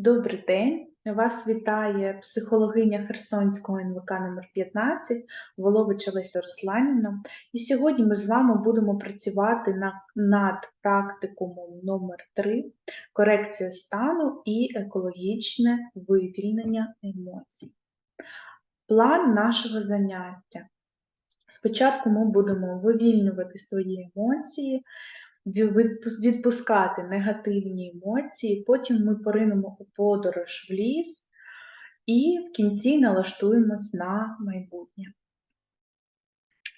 Добрий день! Вас вітає психологиня Херсонського НВК номер 15 Воловича Леся Русланівна. І сьогодні ми з вами будемо працювати на, над практикумом номер 3 корекція стану і екологічне вивільнення емоцій. План нашого заняття. Спочатку ми будемо вивільнювати свої емоції, відпускати негативні емоції, потім ми поринемо у подорож в ліс і в кінці налаштуємось на майбутнє.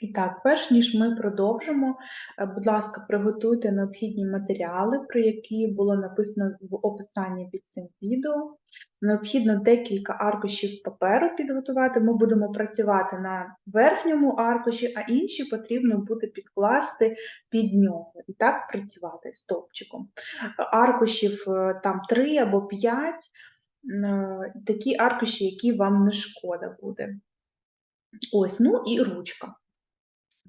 І так, перш ніж ми продовжимо, е, будь ласка, приготуйте необхідні матеріали, про які було написано в описанні під цим відео. Необхідно декілька аркушів паперу підготувати. Ми будемо працювати на верхньому аркуші, а інші потрібно буде підкласти під нього. І так працювати стовпчиком. Аркушів е, там 3 або 5, такі аркуші, які вам не шкода буде. Ось, ну і ручка.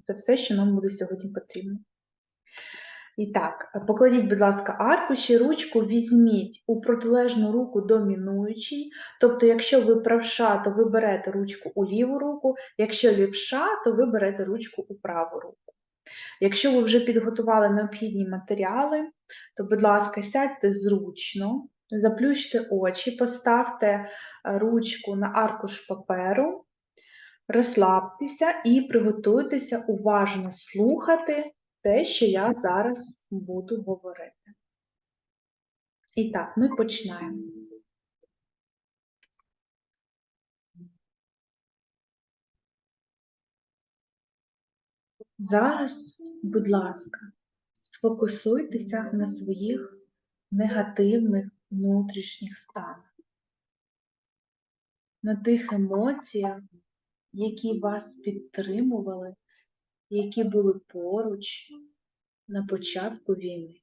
Це все, що нам буде сьогодні потрібно. І так, покладіть, будь ласка, аркуші, ручку візьміть у протилежну руку домінуючій. Тобто, якщо ви правша, то ви берете ручку у ліву руку, якщо лівша, то ви берете ручку у праву руку. Якщо ви вже підготували необхідні матеріали, то, будь ласка, сядьте зручно, заплющте очі, поставте е, ручку на аркуш паперу, розслабтеся і приготуйтеся уважно слухати те, що я зараз буду говорити. І так, ми починаємо. Зараз, будь ласка, сфокусуйтеся на своїх негативних внутрішніх станах, на тих емоціях, які вас підтримували, які були поруч на початку війни.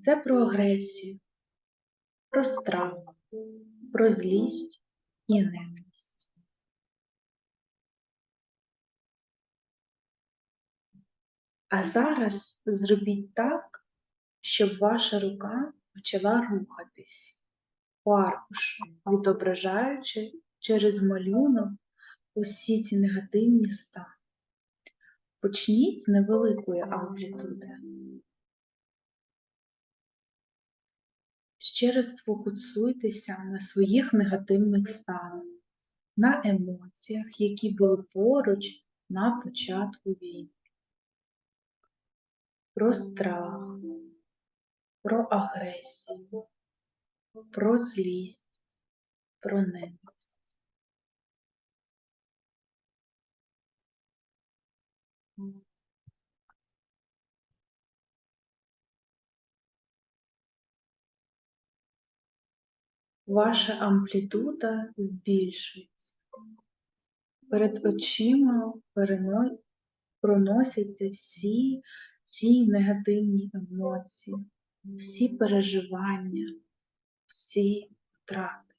Це про агресію, про страх, про злість і ненависть. А зараз зробіть так, щоб ваша рука почала рухатись по аркушу, відображаючи через малюнок усі ці негативні стани. Почніть з невеликої амплітуди. Ще раз сфокусуйтеся на своїх негативних станах, на емоціях, які були поруч на початку війни. Про страх, про агресію, про злість, про ненависть. Ваша амплітуда збільшується. Перед очима проносяться всі ці негативні емоції, всі переживання, всі втрати.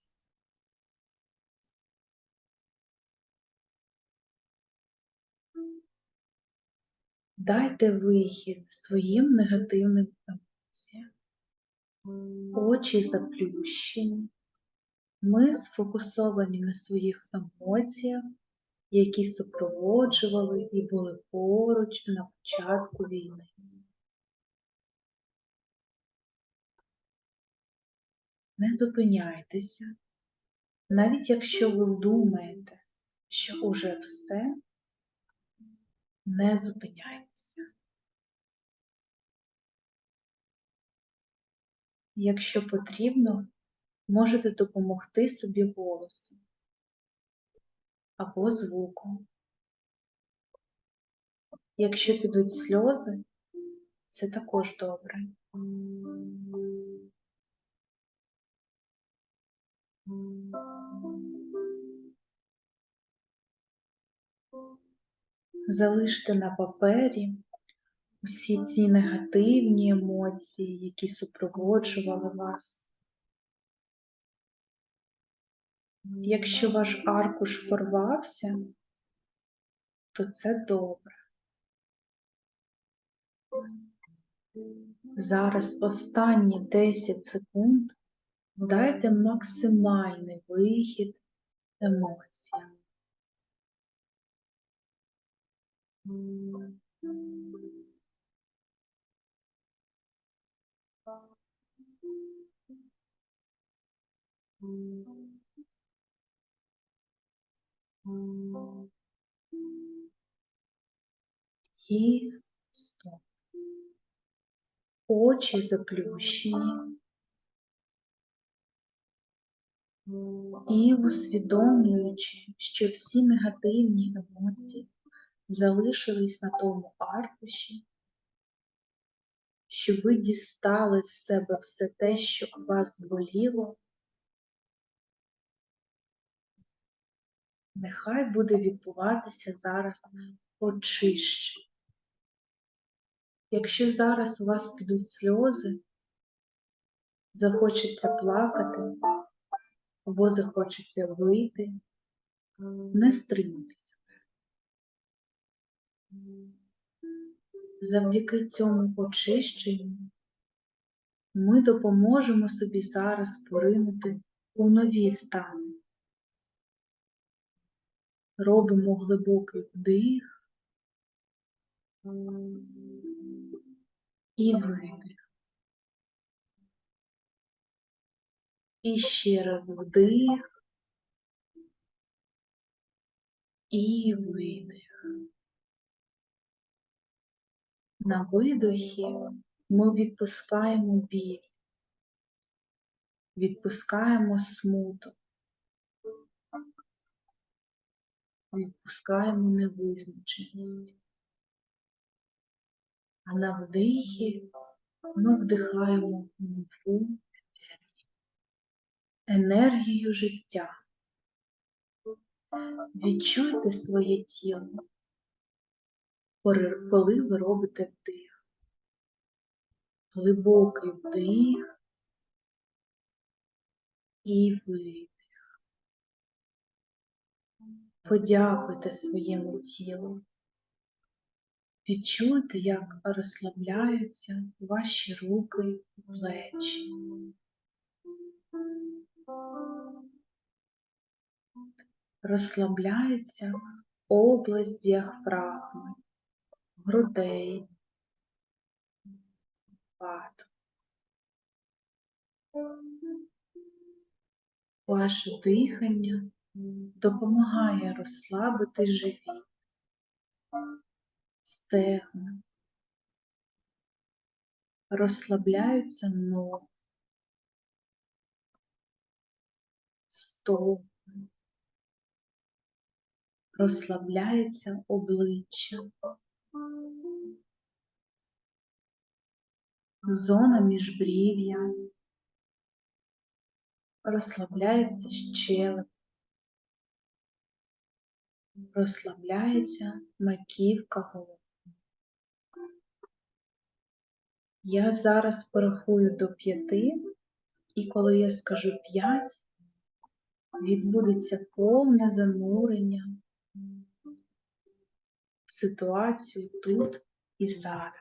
Дайте вихід своїм негативним емоціям. Очі заплющені. Ми сфокусовані на своїх емоціях, які супроводжували і були поруч на початку війни. Не зупиняйтеся, навіть якщо ви думаєте, що уже все, не зупиняйтеся. Якщо потрібно, можете допомогти собі голосом або звуком. Якщо підуть сльози, це також добре. Залиште на папері усі ці негативні емоції, які супроводжували вас. Якщо ваш аркуш порвався, то це добре. Зараз останні 10 секунд дайте максимальний вихід емоціям. І стоп. Очі заплющені. І усвідомлюючи, що всі негативні емоції залишились на тому аркуші, що ви дістали з себе все те, що вас боліло, нехай буде відбуватися зараз очищення. Якщо зараз у вас підуть сльози, захочеться плакати, або захочеться вийти, не стримуйтеся. Завдяки цьому очищенню ми допоможемо собі зараз поринути у нові стани. Робимо глибокий вдих і видих. І ще раз вдих і видих. На видохі ми відпускаємо біль, відпускаємо смуток, відпускаємо невизначеність. А на вдихі ми вдихаємо нову енергію енергію життя. Відчуйте своє тіло, коли ви робите вдих. Глибокий вдих і видих. Подякуйте своєму тілу. Відчуйте, як розслабляються ваші руки і плечі. Розслабляється область діафрагми, грудей, пат. Ваше дихання допомагає розслабити живіт, стегна, розслабляються ноги, стопи, розслабляється обличчя, зона міжбрів'я, розслабляється щелеп, розслабляється маківка голови. Я зараз порахую до п'яти, і коли я скажу п'ять, відбудеться повне занурення в ситуацію тут і зараз.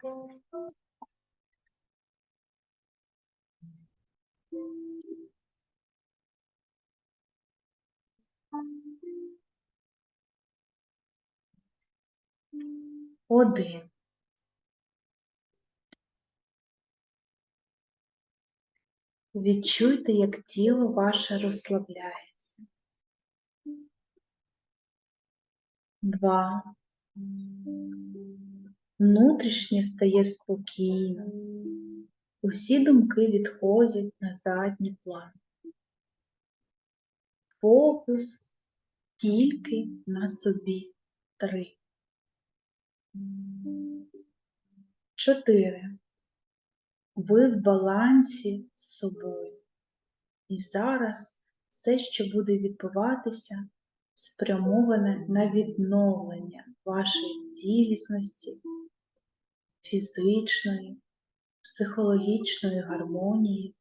Один. Відчуйте, як тіло ваше розслабляється. Два. Внутрішнє стає спокійно. Усі думки відходять на задній план. Фокус тільки на собі. Три. Чотири. Ви в балансі з собою. І зараз все, що буде відбуватися, спрямоване на відновлення вашої цілісності, фізичної, психологічної гармонії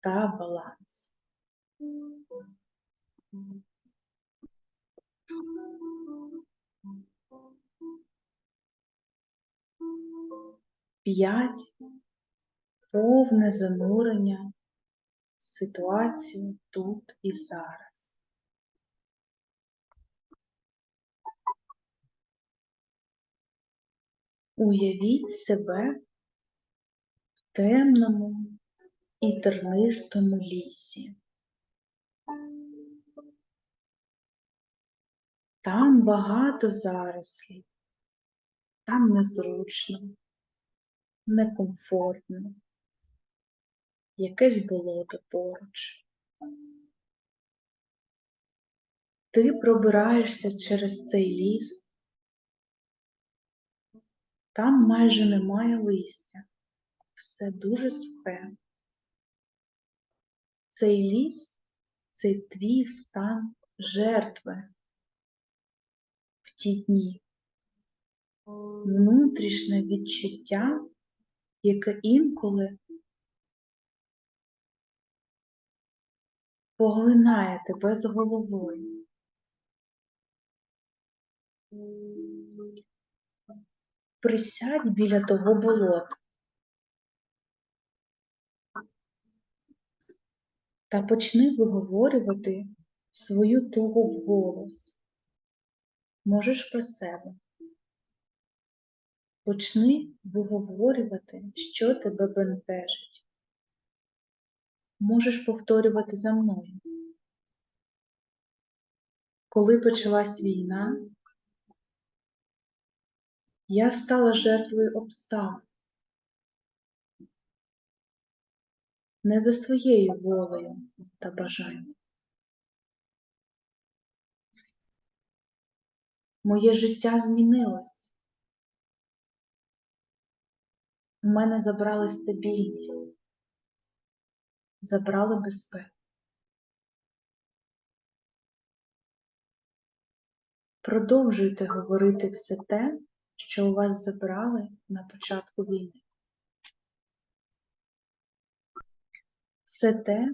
та балансу. П'ять. Повне занурення в ситуацію тут і зараз. Уявіть себе в темному і тернистому лісі. Там багато зарослів, там незручно, некомфортно, якесь болото поруч. Ти пробираєшся через цей ліс, там майже немає листя, все дуже сухе. Цей ліс це твій стан жертви в ті дні, внутрішнє відчуття, яке інколи поглинає тебе з головою. Присядь біля того болота та почни виговорювати свою тугу вголос. Можеш про себе. Почни виговорювати, що тебе бентежить. Можеш повторювати за мною. Коли почалась війна, я стала жертвою обставин. Не за своєю волею та бажанням. Моє життя змінилось. У мене забрали стабільність, забрали безпеку. Продовжуйте говорити все те, що у вас забрали на початку війни. Все те,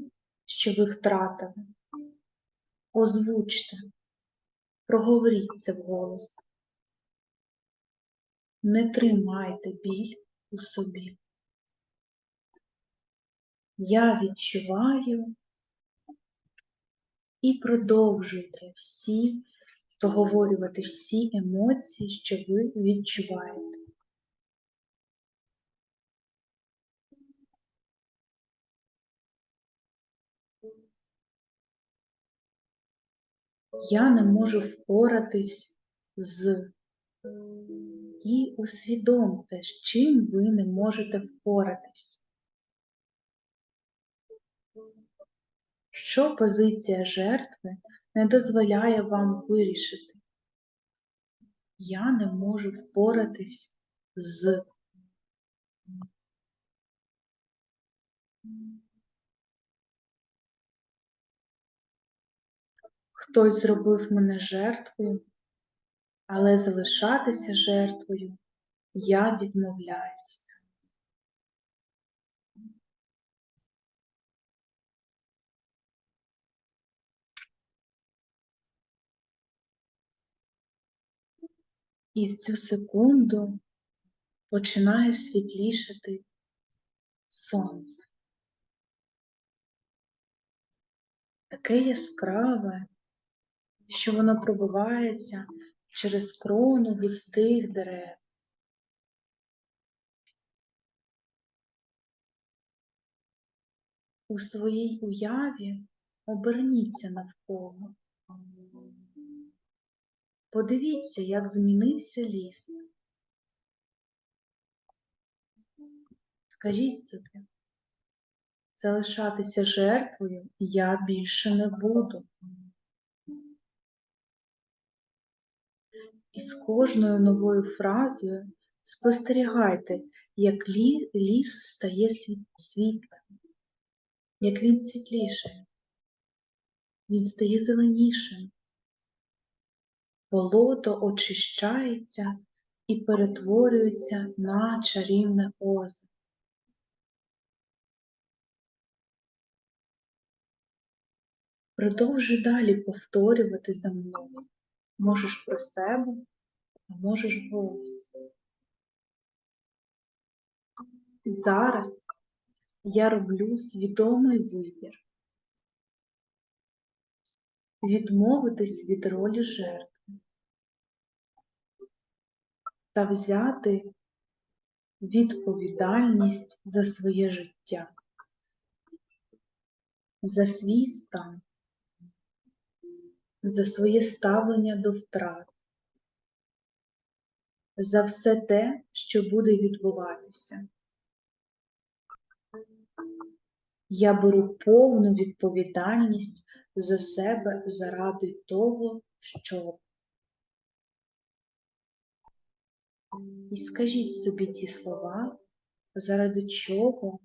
що ви втратили. Озвучте, проговоріть це вголос. Не тримайте біль у собі. Я відчуваю і продовжуйте всі проговорювати всі емоції, що ви відчуваєте. Я не можу впоратись з і усвідомте, з чим ви не можете впоратись. Що позиція жертви не дозволяє вам вирішити? Я не можу впоратись з Хтось зробив мене жертвою, але залишатися жертвою я відмовляюся. І в цю секунду починає світлішати сонце. Таке яскраве, що воно пробивається через крону густих дерев. У своїй уяві оберніться навколо. Подивіться, як змінився ліс. Скажіть собі, залишатися жертвою я більше не буду. І з кожною новою фразою спостерігайте, як лі- ліс стає світ- світлим, як він світлішає, він стає зеленішим. Болото очищається і перетворюється на чарівне озеро. Продовжуй далі повторювати за мною. Можеш про себе, а можеш голос. Зараз я роблю свідомий вибір. Відмовитись від ролі жертви. Та взяти відповідальність за своє життя, за свій стан, за своє ставлення до втрат, за все те, що буде відбуватися. Я беру повну відповідальність за себе заради того, щоб. І скажіть собі ті слова, заради чого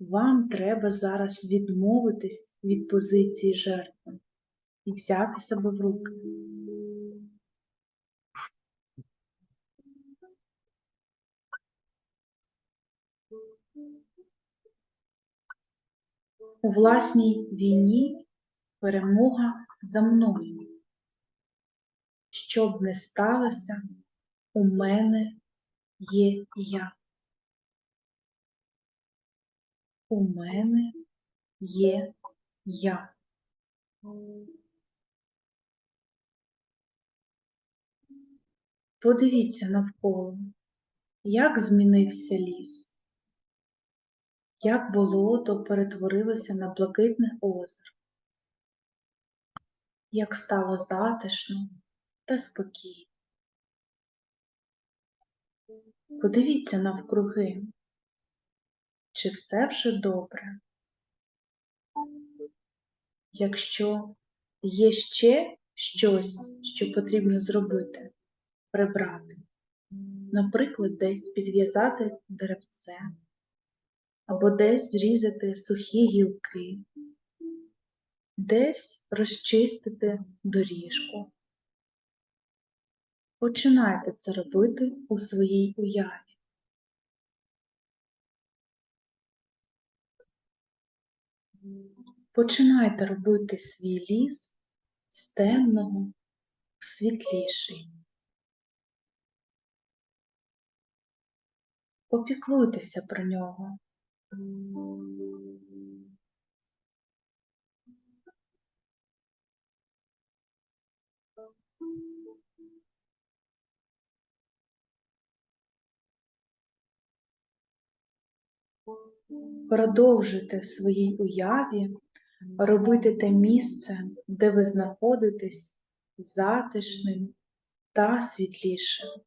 вам треба зараз відмовитись від позиції жертви і взяти себе в руки. У власній війні перемога за мною. Що б не сталося, у мене є я. У мене є я. Подивіться навколо, як змінився ліс, як болото перетворилося на блакитне озеро, як стало затишно та спокійно. Подивіться навкруги, чи все вже добре. Якщо є ще щось, що потрібно зробити, прибрати, наприклад, десь підв'язати деревце, або десь зрізати сухі гілки, десь розчистити доріжку. Починайте це робити у своїй уяві. Починайте робити свій ліс з темного в світліший. Попіклуйтеся про нього. Продовжуйте в своїй уяві робити те місце, де ви знаходитесь, затишним та світлішим.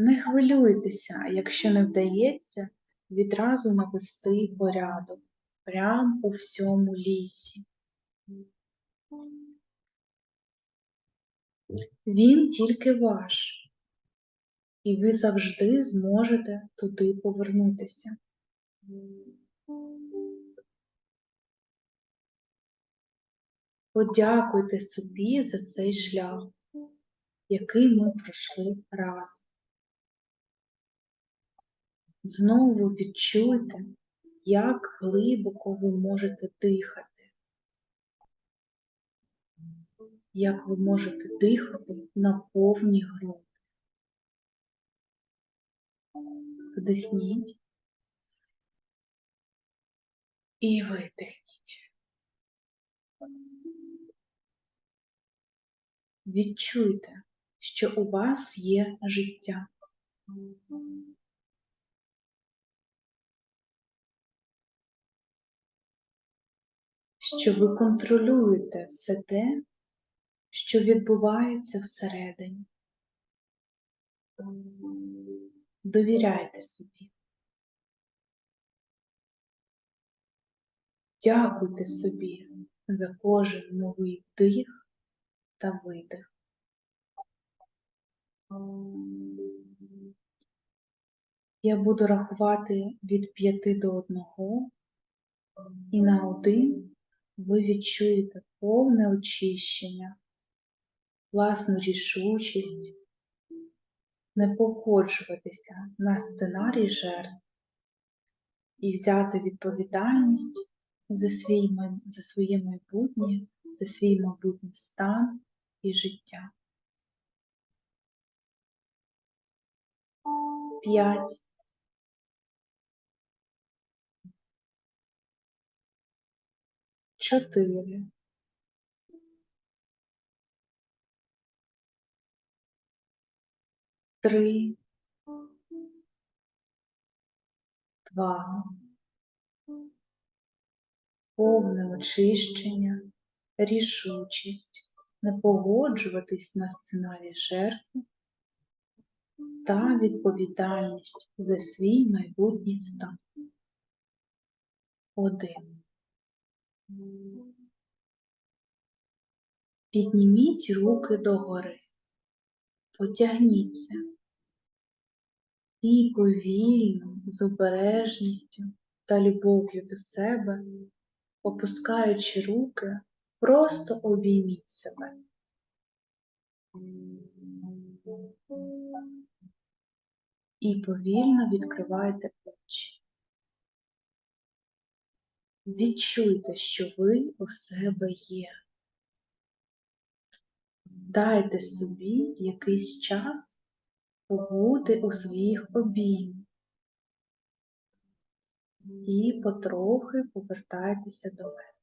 Не хвилюйтеся, якщо не вдається відразу навести порядок прямо у всьому лісі. Він тільки ваш, і ви завжди зможете туди повернутися. Подякуйте собі за цей шлях, який ми пройшли разом. Знову відчуйте, як глибоко ви можете дихати, як ви можете дихати на повні груди. Вдихніть і видихніть. Відчуйте, що у вас є життя. Що ви контролюєте все те, що відбувається всередині. Довіряйте собі. Дякуйте собі за кожен новий вдих та видих. Я буду рахувати від п'яти до одного, і на один ви відчуєте повне очищення, власну рішучість, не погоджуватися на сценарій жертв і взяти відповідальність за, свій, за своє майбутнє, за свій майбутній стан і життя. п'ять, чотири, три, два, повне очищення, рішучість, не погоджуватись на сценарій жертви та відповідальність за свій майбутній стан. Один. Підніміть руки догори, потягніться і повільно, з обережністю та любов'ю до себе, опускаючи руки, просто обійміть себе. І повільно відкривайте очі. Відчуйте, що ви у себе є. Дайте собі якийсь час побути у своїх обіймах і потрохи повертайтеся до мене.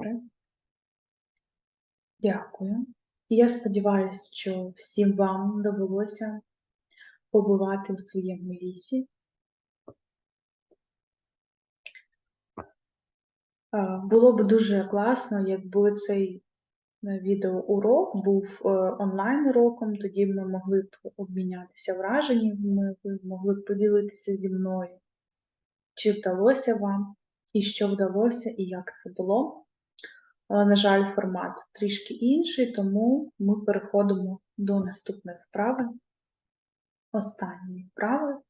Добре. Дякую. І я сподіваюся, що всім вам довелося побувати у своєму лісі. Було б дуже класно, якби цей е, відеоурок був е, онлайн-уроком, тоді ми могли б обмінятися враженнями, ви могли б поділитися зі мною, чи вдалося вам, і що вдалося, і як це було. Але, на жаль, формат трішки інший, тому ми переходимо до наступної вправи. Останньої вправи.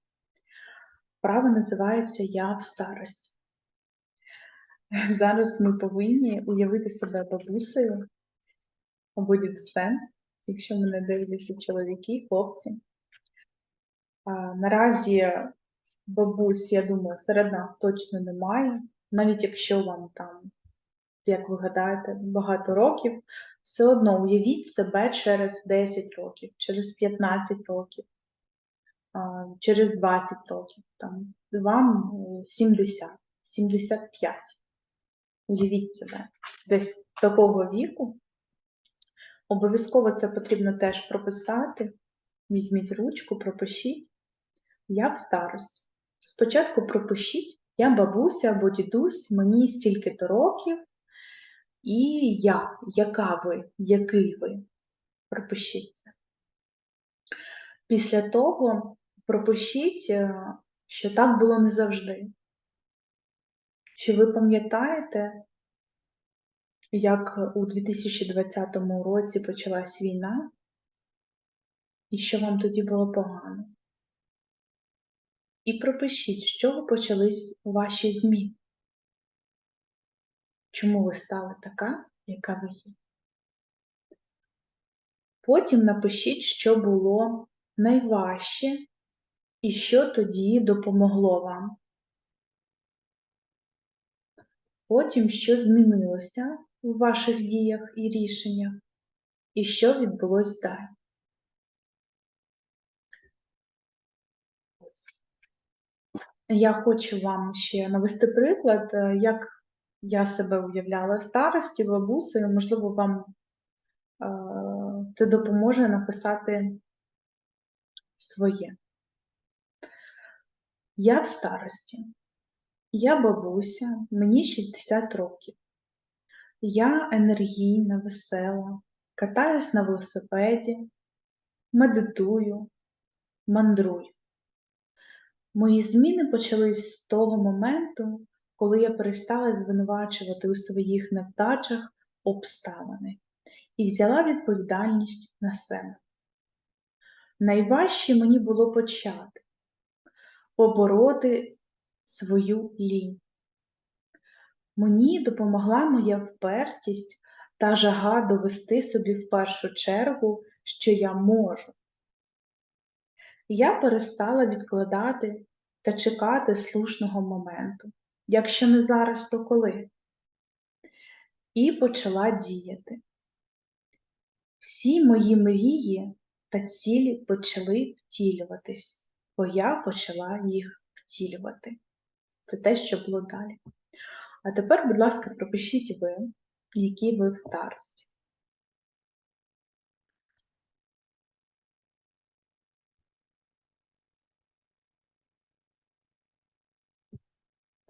Вправа називається Я в старості. Зараз ми повинні уявити себе бабусею або дідусем, якщо мене дивляться чоловіки, хлопці. А, Наразі бабусь, я думаю, серед нас точно немає, навіть якщо вам там, як ви гадаєте, багато років, все одно уявіть себе через 10 років, через 15 років, через 20 років, там, вам е, 70, 75. Уявіть себе десь такого віку. Обов'язково це потрібно теж прописати. Візьміть ручку, пропишіть. Я в старості. Спочатку пропишіть, я бабуся або дідусь, мені стільки-то років, і я, яка ви, який ви. Пропишіть це. Після того пропишіть, е, що так було не завжди. Що ви пам'ятаєте, як у 2020 році почалась війна, і що вам тоді було погано? І пропишіть, з чого почались ваші зміни. Чому ви стали така, яка ви є? Потім напишіть, що було найважче і що тоді допомогло вам. Потім, що змінилося у ваших діях і рішеннях, і що відбулось далі. Я хочу вам ще навести приклад, е, як я себе уявляла в старості, бабусею, можливо, вам е, це допоможе написати своє. Я в старості. Я бабуся, мені 60 років. Я енергійна, весела, катаюсь на велосипеді, медитую, мандрую. Мої зміни почались з того моменту, коли я перестала звинувачувати у своїх невдачах обставини і взяла відповідальність на себе. Найважче мені було почати побороти свою лінь. Мені допомогла моя впертість та жага довести собі в першу чергу, що я можу. Я перестала відкладати та чекати слушного моменту. Якщо не зараз, то коли? І почала діяти. Всі мої мрії та цілі почали втілюватись, бо я почала їх втілювати. Це те, що було далі. А тепер, будь ласка, пропишіть ви, які ви в старості.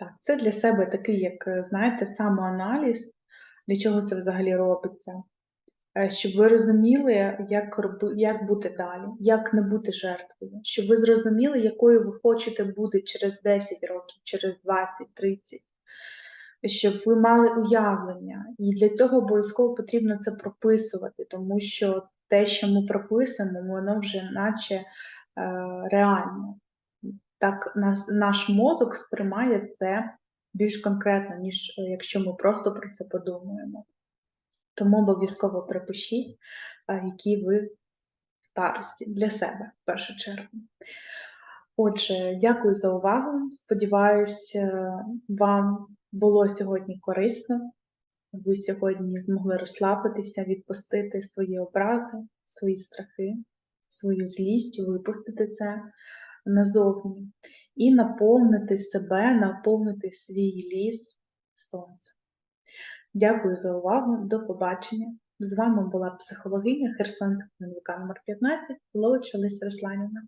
Так, це для себе такий, як, е, знаєте, самоаналіз, для чого це взагалі робиться. Е, Щоб ви розуміли, як, як бути далі, як не бути жертвою, щоб ви зрозуміли, якою ви хочете бути через 10 років, через 20, 30, щоб ви мали уявлення. І для цього обов'язково потрібно це прописувати, тому що те, що ми прописуємо, воно вже наче е, реально. Так наш, наш мозок сприймає це більш конкретно, ніж е, якщо ми просто про це подумаємо. Тому обов'язково припишіть, е, які ви в старості для себе в першу чергу. Отже, дякую за увагу. Сподіваюсь, е, вам було сьогодні корисно. Ви сьогодні змогли розслабитися, відпустити свої образи, свої страхи, свою злість, випустити це назовні і наповнити себе, наповнити свій ліс сонцем. Дякую за увагу. До побачення. З вами була психологиня Херсонського НВК номер 15 Лович Олеся Русланівна.